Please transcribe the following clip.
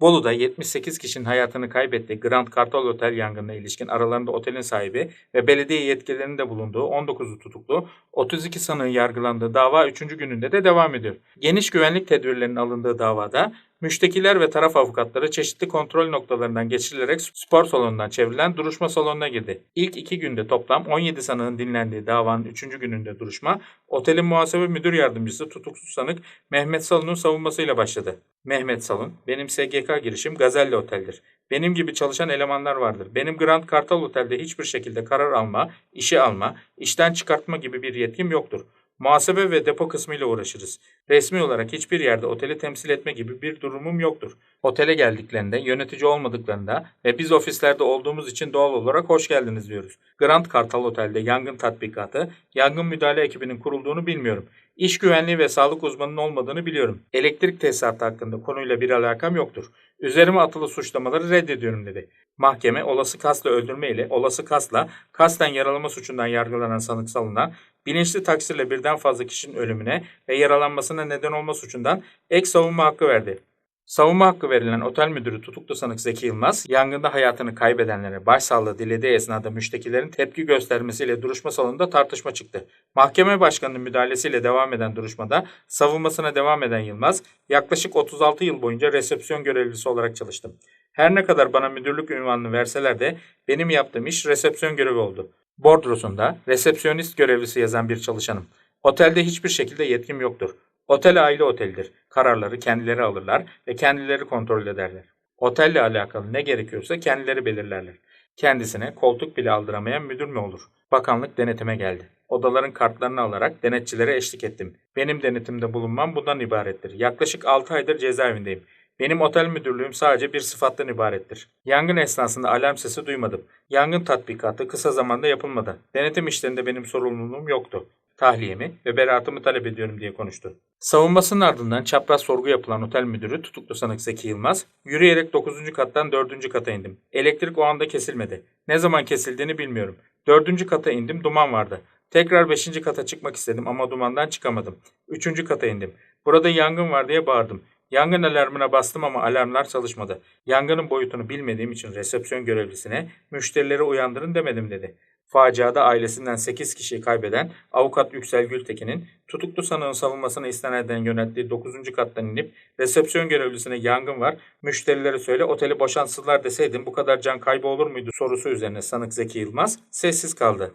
Bolu'da 78 kişinin hayatını kaybettiği Grand Kartal Otel yangınına ilişkin aralarında otelin sahibi ve belediye yetkililerinin de bulunduğu 19'u tutuklu, 32 sanığın yargılandığı dava 3. gününde de devam ediyor. Geniş güvenlik tedbirlerinin alındığı davada müştekiler ve taraf avukatları çeşitli kontrol noktalarından geçirilerek spor salonundan çevrilen duruşma salonuna girdi. İlk iki günde toplam 17 sanığın dinlendiği davanın 3. gününde duruşma, otelin muhasebe müdür yardımcısı tutuksuz sanık Mehmet Salun'un savunmasıyla başladı. Mehmet Salun, benim SGK girişim Gazelli Otel'dir. Benim gibi çalışan elemanlar vardır. Benim Grand Kartal Otel'de hiçbir şekilde karar alma, işe alma, işten çıkartma gibi bir yetkim yoktur. Muhasebe ve depo kısmıyla uğraşırız. Resmi olarak hiçbir yerde oteli temsil etme gibi bir durumum yoktur. Otele geldiklerinde, yönetici olmadıklarında ve biz ofislerde olduğumuz için doğal olarak hoş geldiniz diyoruz. Grand Kartal Otel'de yangın tatbikatı, yangın müdahale ekibinin kurulduğunu bilmiyorum. İş güvenliği ve sağlık uzmanının olmadığını biliyorum. Elektrik tesisatı hakkında konuyla bir alakam yoktur. Üzerime atılı suçlamaları reddediyorum dedi. Mahkeme olası kasla öldürme ile olası kasla kasten yaralama suçundan yargılanan sanık salınan bilinçli taksirle birden fazla kişinin ölümüne ve yaralanmasına neden olma suçundan ek savunma hakkı verdi. Savunma hakkı verilen otel müdürü tutuklu sanık Zeki Yılmaz, yangında hayatını kaybedenlere başsağlığı dilediği esnada müştekilerin tepki göstermesiyle duruşma salonunda tartışma çıktı. Mahkeme başkanının müdahalesiyle devam eden duruşmada savunmasına devam eden Yılmaz, yaklaşık 36 yıl boyunca resepsiyon görevlisi olarak çalıştım. Her ne kadar bana müdürlük ünvanını verseler de benim yaptığım iş resepsiyon görevi oldu. Bordrosunda resepsiyonist görevlisi yazan bir çalışanım. Otelde hiçbir şekilde yetkim yoktur. Otel aile otelidir. Kararları kendileri alırlar ve kendileri kontrol ederler. Otelle alakalı ne gerekiyorsa kendileri belirlerler. Kendisine koltuk bile aldıramayan müdür mü olur? Bakanlık denetime geldi. Odaların kartlarını alarak denetçilere eşlik ettim. Benim denetimde bulunmam bundan ibarettir. Yaklaşık 6 aydır cezaevindeyim. Benim otel müdürlüğüm sadece bir sıfattan ibarettir. Yangın esnasında alarm sesi duymadım. Yangın tatbikatı kısa zamanda yapılmadı. Denetim işlerinde benim sorumluluğum yoktu. Tahliyemi ve beraatımı talep ediyorum diye konuştu. Savunmasının ardından çapraz sorgu yapılan otel müdürü tutuklu sanık Zeki Yılmaz, yürüyerek 9. kattan 4. kata indim. Elektrik o anda kesilmedi. Ne zaman kesildiğini bilmiyorum. 4. kata indim, duman vardı. Tekrar 5. kata çıkmak istedim ama dumandan çıkamadım. 3. kata indim. Burada yangın var diye bağırdım. Yangın alarmına bastım ama alarmlar çalışmadı. Yangının boyutunu bilmediğim için resepsiyon görevlisine müşterileri uyandırın demedim dedi. Faciada ailesinden 8 kişiyi kaybeden avukat Yüksel Gültekin'in tutuklu sanığın savunmasına istinaden yönelttiği 9. kattan inip resepsiyon görevlisine yangın var, müşterilere söyle oteli boşansınlar deseydim bu kadar can kaybı olur muydu sorusu üzerine sanık Zeki Yılmaz sessiz kaldı.